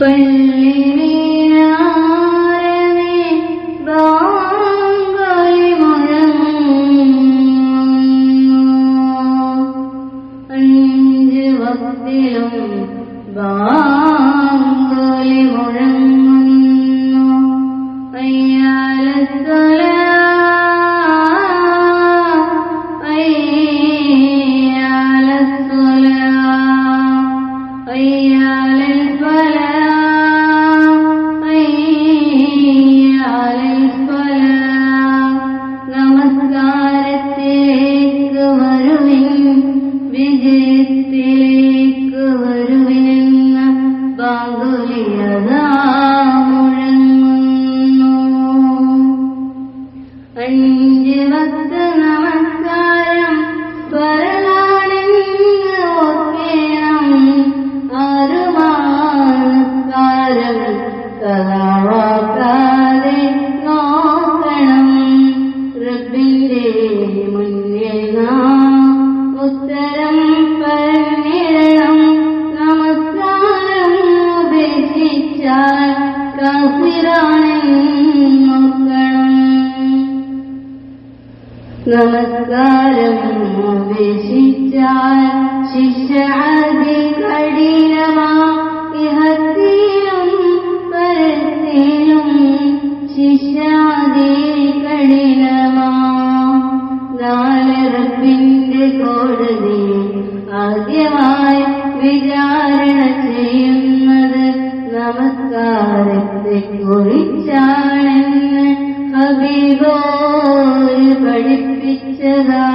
فلني നമസ്കാരം. ഉപേക്ഷിച്ചാൽ ശിക്ഷ അതികഠിനമാ ഇഹത്തിലും പരത്തിലും ശിക്ഷ നാലറപ്പിന്റെ കോടതി ആദ്യമായി വിചാരണ ചെയ്യുന്നത് നമസ്കാരത്തെ കുറിച്ചാണെന്ന് ഹബീബോര് പഠിപ്പിച്ചതാ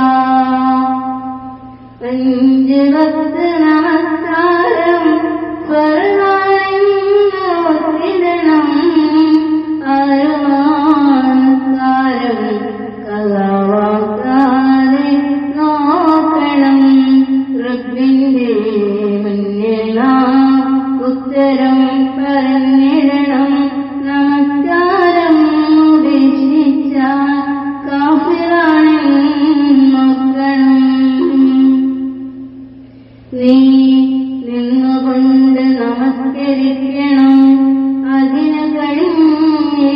അഞ്ച് ഭക്ത നമസ്കാരം സ്വർണ്ണോത്തിടണം നീ നിന്നുകൊണ്ട് നമസ്കരിക്കണം. അതിന് കഴിഞ്ഞെങ്കിൽ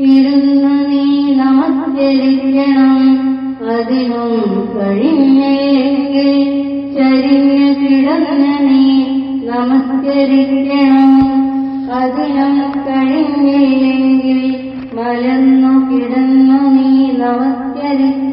ഇരുന്ന് നീ നമസ്കരിക്കണം. അതിനും കഴിഞ്ഞെങ്കിൽ ചരിഞ്ഞ് കിടന്ന് നീ നമസ്കരിക്കണം. അതിനും കഴിഞ്ഞെങ്കിൽ മലന്നു കിടന്നു നീ നമസ്കരിക്കണം.